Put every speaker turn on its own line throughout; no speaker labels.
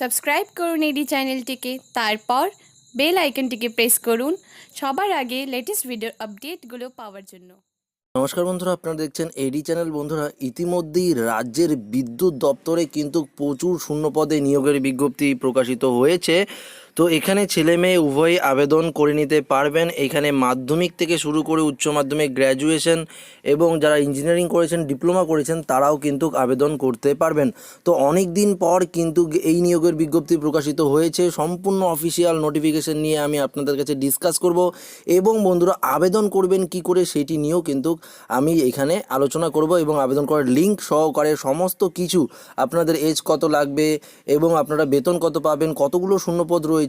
Subscribe করুন এডি চ্যানেলটিকে, তারপর বেল আইকনটিকে প্রেস করুন সবার আগে লেটেস্ট ভিডিও আপডেটগুলো পাওয়ার জন্য।
নমস্কার বন্ধুরা, আপনারা দেখছেন এডি চ্যানেল। বন্ধুরা, ইতিমধ্যেই রাজ্যের বিদ্যুৎ দপ্তরে কিন্তু প্রচুর শূন্যপদে নিয়োগের বিজ্ঞপ্তি প্রকাশিত হয়েছে। তো এখানে ছেলে মেয়ে উভয়ই আবেদন করে নিতে পারবেন। এখানে মাধ্যমিক থেকে শুরু করে উচ্চ মাধ্যমিক গ্র্যাজুয়েশন এবং যারা ইঞ্জিনিয়ারিং করেছেন ডিপ্লোমা করেছেন, তারাও কিন্তু আবেদন করতে পারবেন। তো অনেক দিন পর কিন্তু এই নিয়োগের বিজ্ঞপ্তি প্রকাশিত হয়েছে। সম্পূর্ণ অফিসিয়াল নোটিফিকেশন নিয়ে আমি আপনাদের কাছে ডিসকাস করব এবং বন্ধুরা আবেদন করবেন কি করে সেটি নিয়েও কিন্তু আমি এখানে আলোচনা করব এবং আবেদন করার লিঙ্ক সহকারে সমস্ত কিছু আপনাদের এজ কত লাগবে এবং আপনারা বেতন কত পাবেন, কতগুলো শূন্যপদ রয়েছে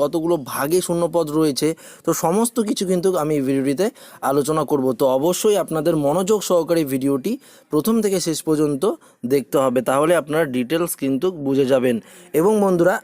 কতগুলো ভাগে শূন্যপদ রয়েছে, তো সমস্ত কিছু কিন্তু আমি ভিডিওটিতে আলোচনা করব। তো অবশ্যই আপনাদের মনোযোগ সহকারে ভিডিওটি প্রথম থেকে শেষ পর্যন্ত দেখতে হবে, তাহলে আপনারা ডিটেলস কিন্তু বুঝে যাবেন। এবং বন্ধুরা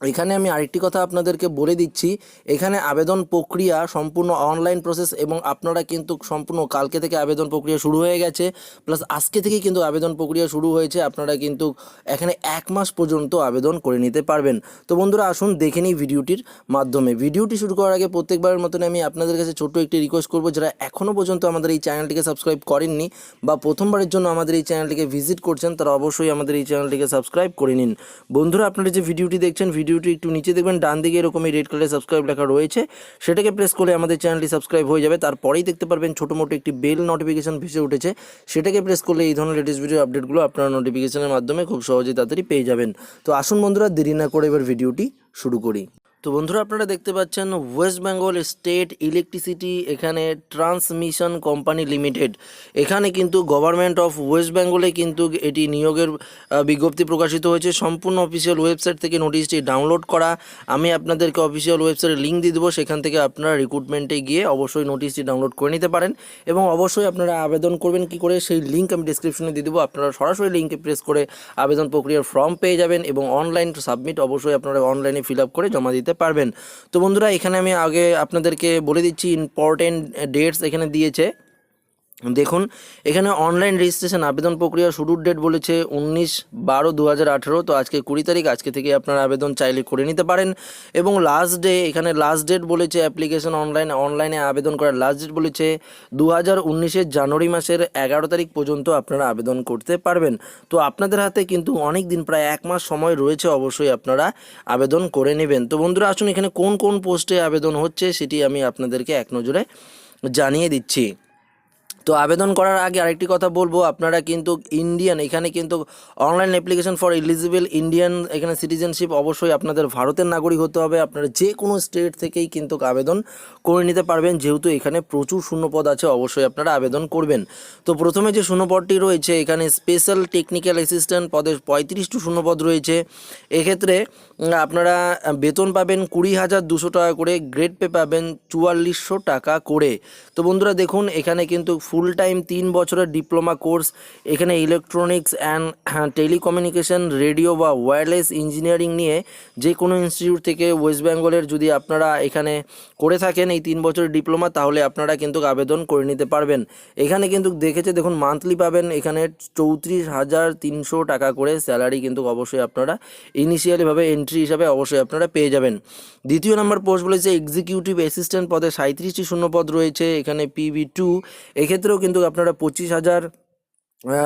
এখানে আমি আরেকটি কথা আপনাদেরকে বলে দিচ্ছি। এখানে আবেদন প্রক্রিয়া সম্পূর্ণ অনলাইন প্রসেস এবং আপনারা কিন্তু সম্পূর্ণ কালকে থেকে আবেদন প্রক্রিয়া শুরু হয়ে গেছে। প্লাস আজকে থেকেই কিন্তু আবেদন প্রক্রিয়া শুরু হয়েছে। আপনারা কিন্তু এখানে এক মাস পর্যন্ত আবেদন করে নিতে পারবেন। তো বন্ধুরা, আসুন দেখে নিই ভিডিওটির মাধ্যমে। ভিডিওটি শুরু করার আগে প্রত্যেকবারের মতন আমি আপনাদের কাছে ছোট্ট একটি রিকোয়েস্ট করব। যারা এখনও পর্যন্ত আমাদের এই চ্যানেলটিকে সাবস্ক্রাইব করেননি বা প্রথমবারের জন্য আমাদের এই চ্যানেলটিকে ভিজিট করছেন, তারা অবশ্যই আমাদের এই চ্যানেলটিকে সাবস্ক্রাইব করে নিন। বন্ধুরা, আপনারা যে ভিডিওটি দেখছেন ভিডিওটি একটু নিচে দেখবেন, ডান দিকে এরকম রেড কালারের সাবস্ক্রাইব লেখা রয়েছে। সেটাকে প্রেস করে আমাদের চ্যানেলটি সাবস্ক্রাইব হয়ে যাবে। তারপরেই দেখতে পারবেন ছোটো মোটো একটি বেল নোটিফিকেশন ভেসে উঠেছে। সেটাকে প্রেস করলে এই ধরনের লেটেস্ট ভিডিও আপডেটগুলো আপনারা নোটিফিকেশনের মাধ্যমে খুব সহজেই তাড়াতাড়ি পেয়ে যাবেন। তো আসুন বন্ধুরা, দেরি না করে এবার ভিডিওটি শুরু করি। তো বন্ধুরা আপনারা দেখতে পাচ্ছেন ওয়েস্ট বেঙ্গল স্টেট ইলেকট্রিসিটি, এখানে ট্রান্সমিশন কোম্পানি লিমিটেড। এখানে কিন্তু গভর্নমেন্ট অফ ওয়েস্ট বেঙ্গলে কিন্তু এটি নিয়োগের বিজ্ঞপ্তি প্রকাশিত হয়েছে। সম্পূর্ণ অফিসিয়াল ওয়েবসাইট থেকে নোটিশটি ডাউনলোড করা। আমি আপনাদেরকে অফিসিয়াল ওয়েবসাইটের লিঙ্ক দিয়ে দেবো। সেখান থেকে আপনারা রিক্রুটমেন্টে গিয়ে অবশ্যই নোটিশটি ডাউনলোড করে নিতে পারেন এবং অবশ্যই আপনারা আবেদন করবেন কি করে, সেই লিঙ্ক আমি ডিসক্রিপশনে দিয়ে দেবো। আপনারা সরাসরি লিঙ্কে প্রেস করে আবেদন প্রক্রিয়ার ফর্ম পেয়ে যাবেন এবং অনলাইন সাবমিট অবশ্যই আপনারা অনলাইনে ফিল আপ করে জমা দিতে পারবেন। তো বন্ধুরা এখানে আমি আগে আপনাদেরকে বলে দিচ্ছি ইম্পর্টেন্ট ডেটস এখানে দিয়েছে। দেখুন, এখানে অনলাইন রেজিস্ট্রেশন আবেদন প্রক্রিয়া শুরুর ডেট বলেছে উনিশ বারো দু তো আজকে কুড়ি তারিখ, আজকে থেকে আপনারা আবেদন চাইলে করে নিতে পারেন। এবং লাস্ট ডে এখানে লাস্ট ডেট বলেছে অ্যাপ্লিকেশন অনলাইন অনলাইনে আবেদন করার লাস্ট ডেট বলেছে দু হাজার জানুয়ারি মাসের এগারো তারিখ পর্যন্ত আপনারা আবেদন করতে পারবেন। তো আপনাদের হাতে কিন্তু অনেক দিন, প্রায় এক মাস সময় রয়েছে অবশ্যই আপনারা আবেদন করে নেবেন। তো বন্ধুরা, আসুন এখানে কোন কোন পোস্টে আবেদন হচ্ছে সেটি আমি আপনাদেরকে এক নজরে জানিয়ে দিচ্ছি। তো আবেদন করার আগে আরেকটি কথা বলব, আপনারা কিন্তু ইন্ডিয়ান এখানে কিন্তু online application for eligible Indian এখানে সিটিজেনশিপ অবশ্যই আপনাদের ভারতের নাগরিক হতে হবে। আপনারা যে কোনো স্টেট থেকেই কিন্তু আবেদন করে নিতে পারবেন। যেহেতু এখানে প্রচুর শূন্যপদ আছে, অবশ্যই আপনারা আবেদন করবেন। তো প্রথমে যে শূন্যপদটি রয়েছে, এখানে স্পেশাল টেকনিক্যাল অ্যাসিস্ট্যান্ট পদে পঁয়ত্রিশটি শূন্যপদ রয়েছে। এক্ষেত্রে আপনারা বেতন পাবেন কুড়ি হাজার দুশো টাকা করে গ্রেড পে পাবেন চুয়াল্লিশশো টাকা করে। তো বন্ধুরা দেখুন, এখানে কিন্তু ফুল টাইম তিন বছরের ডিপ্লোমা কোর্স এখানে ইলেকট্রনিক্স অ্যান্ড টেলিকমিউনিকেশন রেডিও বা ওয়্যারলেস ইঞ্জিনিয়ারিং নিয়ে যে কোনো ইনস্টিটিউট থেকে ওয়েস্ট বেঙ্গলের যদি আপনারা এখানে করে থাকেন এই তিন বছরের ডিপ্লোমা তাহলে আপনারা কিন্তু আবেদন করে নিতে পারবেন। এখানে কিন্তু দেখেছে, দেখুন মান্থলি পাবেন, এখানে চৌত্রিশ হাজার তিনশো টাকা করে স্যালারি কিন্তু অবশ্যই আপনারা ইনিশিয়ালিভাবে এন্ট্রি হিসাবে অবশ্যই আপনারা পেয়ে যাবেন। দ্বিতীয় নম্বর পোস্ট বলেছে এক্সিকিউটিভ অ্যাসিস্ট্যান্ট পদে সাঁত্রিশটি শূন্যপদ রয়েছে, এখানে পিবি টু এক্ষেত্রেও কিন্তু আপনারা পঁচিশ হাজার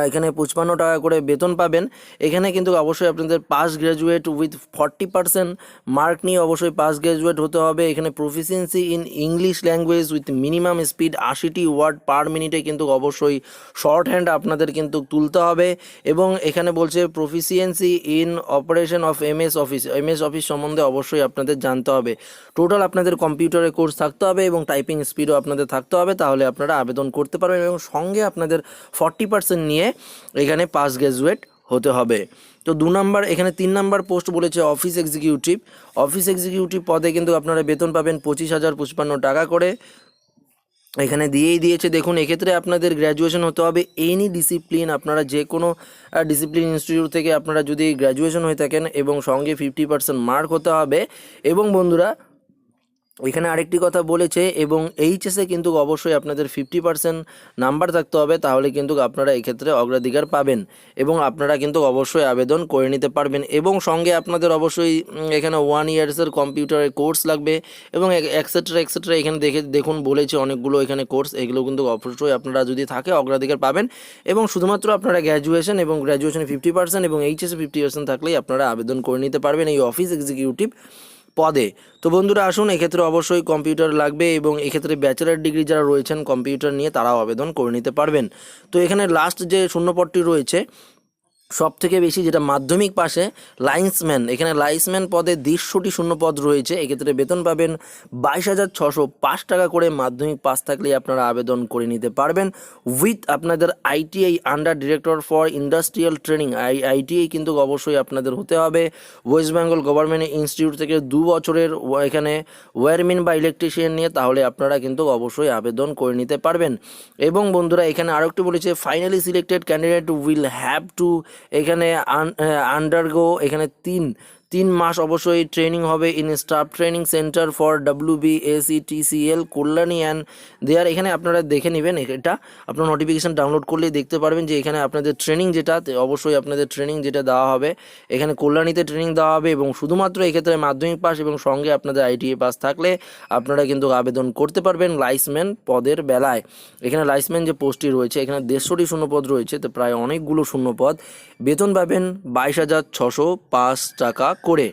এখানে পঁচপান্ন টাকা করে বেতন পাবেন। এখানে কিন্তু অবশ্যই আপনাদের pass graduate with forty percent mark নিয়ে অবশ্যই পাস গ্র্যাজুয়েট হতে হবে। এখানে proficiency in English language with minimum speed আশিটি ওয়ার্ড পার মিনিটে কিন্তু অবশ্যই শর্ট হ্যান্ড আপনাদের কিন্তু তুলতে হবে। এবং এখানে বলছে proficiency in operation of MS office MS office সম্বন্ধে অবশ্যই আপনাদের জানতে হবে। টোটাল আপনাদের কম্পিউটারে কোর্স থাকতে হবে এবং টাইপিং স্পিডও আপনাদের থাকতে হবে। তাহলে আপনারা আবেদন করতে পারবেন এবং সঙ্গে আপনাদের ফর্টি পার্সেন্ট নিয়ে এখানে পাস গ্র্যাজুয়েট হতে হবে। তো দু নম্বর, এখানে তিন নম্বর পোস্ট বলেছে অফিস এক্সিকিউটিভ। অফিস এক্সিকিউটিভ পদে কিন্তু আপনারা বেতন পাবেন পঁচিশ হাজার পঁচপান্ন টাকা করে। এখানে দিয়েই দিয়েছে। দেখুন, এক্ষেত্রে আপনাদের গ্র্যাজুয়েশন হতে হবে। এনি ডিসিপ্লিন আপনারা যে কোনো ডিসিপ্লিন ইনস্টিটিউট থেকে আপনারা যদি গ্র্যাজুয়েশন হয়ে থাকেন এবং সঙ্গে ফিফটি পার্সেন্ট মার্ক হতে হবে। এবং বন্ধুরা এখানে আরেকটি কথা বলেছে এবং এইচএসে কিন্তু অবশ্যই আপনাদের ফিফটি পার্সেন্ট নাম্বার থাকতে হবে, তাহলে কিন্তু আপনারা এক্ষেত্রে অগ্রাধিকার পাবেন এবং আপনারা কিন্তু অবশ্যই আবেদন করে নিতে পারবেন এবং সঙ্গে আপনাদের অবশ্যই এখানে ওয়ান ইয়ার্সের কম্পিউটারের কোর্স লাগবে এবং এক্সেট্রা এক্সেট্রা এখানে দেখে, দেখুন, বলেছে অনেকগুলো এখানে কোর্স এগুলো কিন্তু অবশ্যই আপনারা যদি থাকে অগ্রাধিকার পাবেন এবং শুধুমাত্র আপনারা গ্র্যাজুয়েশন এবং গ্র্যাজুয়েশনে ফিফটি পার্সেন্ট এবং এইচএসে ফিফটি পার্সেন্ট থাকলেই আপনারা আবেদন করে নিতে পারবেন এই অফিস এক্সিকিউটিভ পদে। তো বন্ধুরা, আসুন, এক্ষেত্রে অবশ্যই কম্পিউটার লাগবে এবং এক্ষেত্রে ব্যাচেলার ডিগ্রি যারা রয়েছেন, কম্পিউটার নিয়ে তারাও আবেদন করে নিতে পারবেন। তো এখানে লাস্ট যে শূন্যপদটি রয়েছে সব থেকে বেশি যেটা মাধ্যমিক পাশে, লাইন্সম্যান। এখানে লাইন্সম্যান পদে দেড়শোটি শূন্য পদ রয়েছে। এক্ষেত্রে বেতন পাবেন বাইশ হাজার ছশো পাঁচ টাকা করে। মাধ্যমিক পাস থাকলেই আপনারা আবেদন করে নিতে পারবেন। উইথ আপনাদের ITI under director for industrial training. I ITI কিন্তু অবশ্যই আপনাদের হতে হবে। ওয়েস্ট বেঙ্গল গভর্নমেন্ট ইনস্টিটিউট থেকে দু বছরের এখানে ওয়ারমিন বা ইলেকট্রিশিয়ান নিয়ে, তাহলে আপনারা কিন্তু অবশ্যই আবেদন করে নিতে পারবেন। এবং বন্ধুরা, এখানে আরও একটু বলেছে finally selected candidate will have to এখানে আন্ডারগো এখানে তিন তিন মাস অবশ্যই ট্রেনিং হবে in staff training centre for W B SE TCL Kalyani and there এখানে আপনারা দেখে নেবেন এটা। আপনার নোটিফিকেশান ডাউনলোড করলেই দেখতে পারবেন যে এখানে আপনাদের ট্রেনিং যেটা অবশ্যই আপনাদের ট্রেনিং যেটা দেওয়া হবে। এখানে কল্যাণীতে ট্রেনিং দেওয়া হবে এবং শুধুমাত্র এক্ষেত্রে মাধ্যমিক পাস এবং সঙ্গে আপনাদের আইটিএ পাস থাকলে আপনারা কিন্তু আবেদন করতে পারবেন লাইসম্যান পদের বেলায়। এখানে লাইসম্যান যে পোস্টটি রয়েছে, এখানে দেড়শোটি শূন্যপদ রয়েছে, তো প্রায় অনেকগুলো শূন্যপদ। বেতন পাবেন বাইশ হাজার ছশো পাঁচ টাকা করে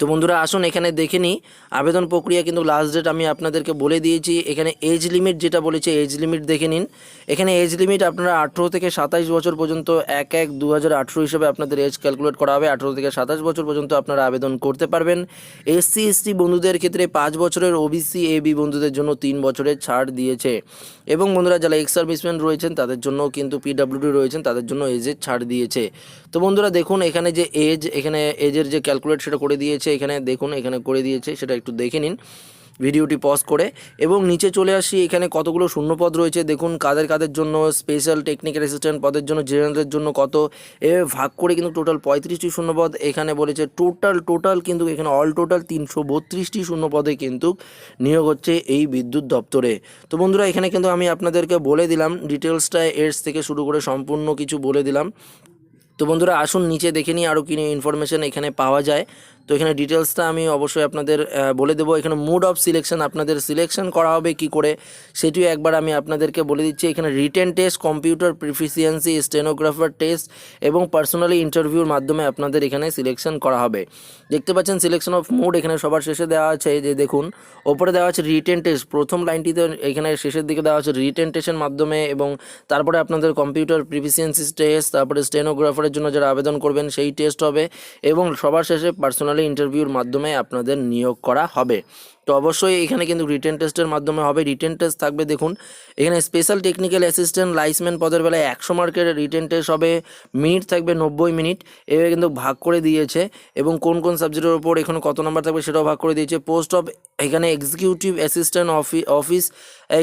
তো বন্ধুরা, আসুন এখানে দেখে নিই। আবেদন প্রক্রিয়া কিন্তু লাস্ট ডেট আমি আপনাদেরকে বলে দিয়েছি। এখানে এজ লিমিট যেটা বলেছে এজ লিমিট দেখে নিন। এখানে এজ লিমিট আপনারা আঠেরো থেকে সাতাইশ বছর পর্যন্ত এক এক দু হাজার হিসেবে আপনাদের এজ ক্যালকুলেট করা হবে। আঠেরো থেকে সাতাশ বছর পর্যন্ত আপনারা আবেদন করতে পারবেন। এসসি এসটি বন্ধুদের ক্ষেত্রে পাঁচ বছরের ওবিসি এবি বন্ধুদের জন্য তিন বছরের ছাড় দিয়েছে। এবং বন্ধুরা, যারা এক্স সার্ভিসম্যান রয়েছেন, তাদের জন্য কিন্তু পিডাব্লিউডি রয়েছেন, তাদের জন্য এজের ছাড় দিয়েছে। তো বন্ধুরা, দেখুন এখানে যে এজ এখানে এজের যে ক্যালকুলেট সেটা করে দিয়েছে। এখানে দেখুন, এখানে করে দিয়েছে, সেটা একটু দেখে নিন। ভিডিওটি পজ করে। এবং নিচে চলে আসি, এখানে কতগুলো শূন্যপদ রয়েছে, দেখুন, কাদের কাদের জন্য স্পেশাল টেকনিক্যাল অ্যাসিস্ট্যান্ট পদের জন্য জেনারেলের জন্য কত। এভাবে ভাগ করে কিন্তু টোটাল পঁয়ত্রিশটি শূন্যপদ, এখানে বলেছে টোটাল টোটাল কিন্তু এখানে অল টোটাল তিনশো বত্রিশটি শূন্যপদে কিন্তু নিয়োগ হচ্ছে এই বিদ্যুৎ দপ্তরে। তো বন্ধুরা, এখানে কিন্তু আমি আপনাদেরকে বলে দিলাম, ডিটেলসটা এডস থেকে শুরু করে সম্পূর্ণ কিছু বলে দিলাম। তো বন্ধুরা, আসুন, নিচে দেখে নিই আরও কি ইনফরমেশন এখানে পাওয়া যায়। তো এখানে ডিটেলসটা আমি অবশ্যই আপনাদের বলে দেবো। এখানে মুড অফ সিলেকশন আপনাদের সিলেকশন করা হবে কি করে, সেটিও একবার আমি আপনাদেরকে বলে দিচ্ছি। এখানে written test computer proficiency stenographer test এবং পার্সোনালি ইন্টারভিউর মাধ্যমে আপনাদের এখানে সিলেকশন করা হবে। দেখতে পাচ্ছেন সিলেকশন অফ মুড এখানে সবার শেষে দেওয়া আছে। যে দেখুন, ওপরে দেওয়া আছে রিটেন টেস্ট প্রথম লাইনটিতে এখানে শেষের দিকে দেওয়া আছে রিটেন টেস্টের মাধ্যমে এবং তারপরে আপনাদের কম্পিউটার প্রিফিসিয়েন্সি টেস্ট তারপরে স্টেনোগ্রাফারের জন্য যারা আবেদন করবেন, সেই টেস্ট হবে এবং সবার শেষে পার্সোনালি ইন্টারভিউর মাধ্যমে আপনাদের নিয়োগ করা হবে। তো অবশ্যই এখানে কিন্তু রিটেন টেস্টের মাধ্যমে হবে। রিটেন টেস্ট থাকবে, দেখুন, এখানে স্পেশাল টেকনিক্যাল অ্যাসিস্ট্যান্ট লাইসম্যান পদের বেলায় একশো মার্কের রিটেন টেস্ট হবে। মিনিট থাকবে নব্বই মিনিট এভাবে কিন্তু ভাগ করে দিয়েছে এবং কোন কোন সাবজেক্টের ওপর এখানে কত নাম্বার থাকবে সেটাও ভাগ করে দিয়েছে। পোস্ট অফ এখানে এক্সিকিউটিভ অ্যাসিস্ট্যান্ট অফি অফিস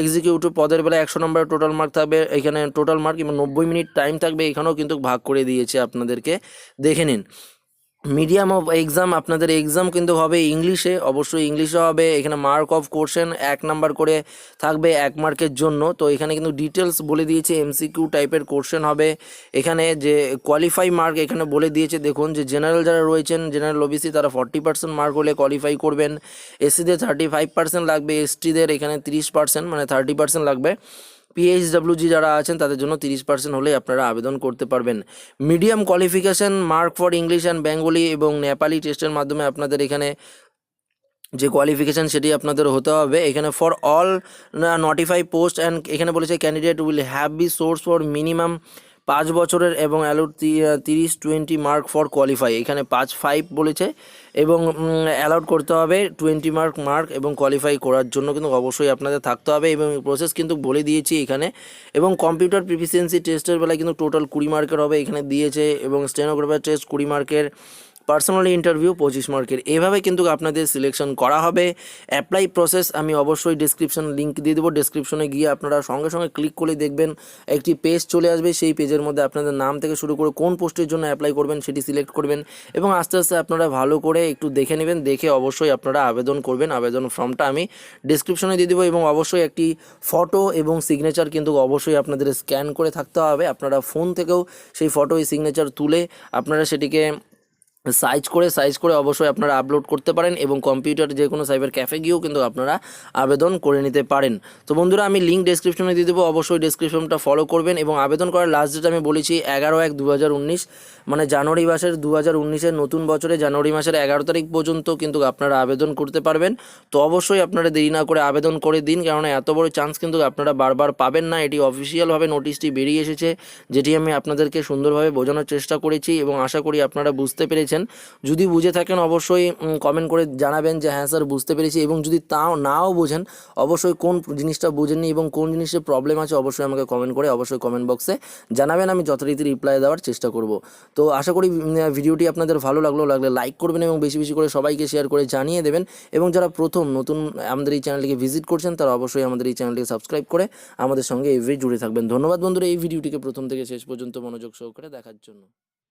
এক্সিকিউটিভ পদের বেলায় একশো নম্বর টোটাল মার্ক থাকবে। এখানে টোটাল মার্ক এবং নব্বই মিনিট টাইম থাকবে। এখানেও কিন্তু ভাগ করে দিয়েছে আপনাদেরকে। দেখে নিন। মিডিয়াম অফ এক্সাম, আপনাদের এক্সাম কিন্তু হবে ইংলিশে, অবশ্যই ইংলিশে হবে, এখানে মার্ক অফ কোশ্চেন এক নাম্বার করে থাকবে এক মার্কের জন্য। তো এখানে কিন্তু ডিটেলস বলে দিয়েছে এমসিকিউ টাইপের কোশ্চেন হবে। এখানে যে কোয়ালিফাই মার্ক এখানে বলে দিয়েছে, দেখুন যে জেনারেল যারা রয়েছেন জেনারেল ওবিসি তারা ফর্টি পার্সেন্ট মার্ক হলে কোয়ালিফাই করবেন। এসসিদের থার্টি ফাইভ পার্সেন্ট লাগবে এসটিদের এখানে তিরিশ পার্সেন্ট মানে থার্টি পার্সেন্ট লাগবে। পিএইচডব্লিউজি যারা আছেন, তাদের জন্য তিরিশ পার্সেন্ট হলেই আপনারা আবেদন করতে পারবেন। Medium qualification mark for English and Bengali এবং নেপালি টেস্টের মাধ্যমে আপনাদের এখানে যে কোয়ালিফিকেশান সেটি আপনাদের হতে হবে। এখানে for all notify post and এখানে বলেছে candidate will have be source for minimum পাঁচ বছরের এবং অ্যালোড তিরিশ টোয়েন্টি মার্ক ফর কোয়ালিফাই। এখানে পাঁচ ফাইভ বলেছে এবং অ্যালাউড করতে হবে টোয়েন্টি মার্ক মার্ক এবং কোয়ালিফাই করার জন্য কিন্তু অবশ্যই আপনাদের থাকতে হবে এবং প্রসেস কিন্তু বলে দিয়েছি এখানে। এবং কম্পিউটার প্রিফিসিয়েন্সি টেস্টের বেলায় কিন্তু টোটাল কুড়ি মার্কের হবে, এখানে দিয়েছে এবং স্টেনোগ্রাফার টেস্ট কুড়ি মার্কের পার্সোনালি ইন্টারভিউ পঁচিশ মার্কের। এভাবে কিন্তু আপনাদের সিলেকশন করা হবে। অ্যাপ্লাই প্রসেস আমি অবশ্যই ডিসক্রিপশন লিঙ্ক দিয়ে দেবো। ডিসক্রিপশনে গিয়ে আপনারা সঙ্গে সঙ্গে ক্লিক করে দেখবেন, একটি পেজ চলে আসবে। সেই পেজের মধ্যে আপনাদের নাম থেকে শুরু করে কোন পোস্টের জন্য অ্যাপ্লাই করবেন সেটি সিলেক্ট করবেন এবং আস্তে আস্তে আপনারা ভালো করে একটু দেখে নেবেন। দেখে অবশ্যই আপনারা আবেদন করবেন। আবেদন ফর্মটা আমি ডিসক্রিপশনে দিয়ে দেবো এবং অবশ্যই একটি ফটো এবং সিগনেচার কিন্তু অবশ্যই আপনাদের স্ক্যান করে থাকতে হবে। আপনারা ফোন থেকেও সেই ফটো সিগনেচার তুলে আপনারা সেটিকে সাইজ করে সাইজ করে অবশ্যই আপনারা আপলোড করতে পারেন এবং কম্পিউটার যে কোনো সাইবার ক্যাফে গিয়েও কিন্তু আপনারা আবেদন করে নিতে পারেন। তো বন্ধুরা, আমি লিঙ্ক ডেসক্রিপশনে দিয়ে দেবো, অবশ্যই ডেসক্রিপশনটা ফলো করবেন এবং আবেদন করার লাস্ট ডেট আমি বলেছি এগারো এক দু মানে জানুয়ারি মাসের দু হাজার নতুন বছরে জানুয়ারি মাসের এগারো তারিখ পর্যন্ত কিন্তু আপনারা আবেদন করতে পারবেন। তো অবশ্যই আপনারা দেরি না করে আবেদন করে দিন কারণ এত বড় চান্স কিন্তু আপনারা বারবার পাবেন না। এটি অফিসিয়ালভাবে নোটিশটি বেরিয়ে এসেছে, যেটি আমি আপনাদেরকে সুন্দরভাবে বোঝানোর চেষ্টা করেছি এবং আশা করি আপনারা বুঝতে পেরেছেন। যদি বুঝে থাকেন অবশ্যই কমেন্ট করে জানাবেন যে হ্যাঁ স্যার বুঝতে পেরেছি এবং যদি তাও নাও বোঝেন, অবশ্যই কোন জিনিসটা বুঝেননি এবং কোন জিনিসের প্রবলেম আছে অবশ্যই আমাকে কমেন্ট করে, অবশ্যই কমেন্ট বক্সে জানাবেন, আমি যথারীতি রিপ্লাই দেওয়ার চেষ্টা করব। তো আশা করি ভিডিওটি আপনাদের ভালো লাগল, লাগলে লাইক করবেন এবং বেশি বেশি করে সবাইকে শেয়ার করে জানিয়ে দেবেন এবং যারা প্রথম, নতুন, আমাদের এই চ্যানেলটিকে ভিজিট করছেন, তারা অবশ্যই আমাদের এই চ্যানেলটিকে সাবস্ক্রাইব করে আমাদের সঙ্গে এভাবেই জুড়ে থাকবেন। ধন্যবাদ বন্ধুরা, এই ভিডিওটিকে প্রথম থেকে শেষ পর্যন্ত মনোযোগ সহকারে দেখার জন্য।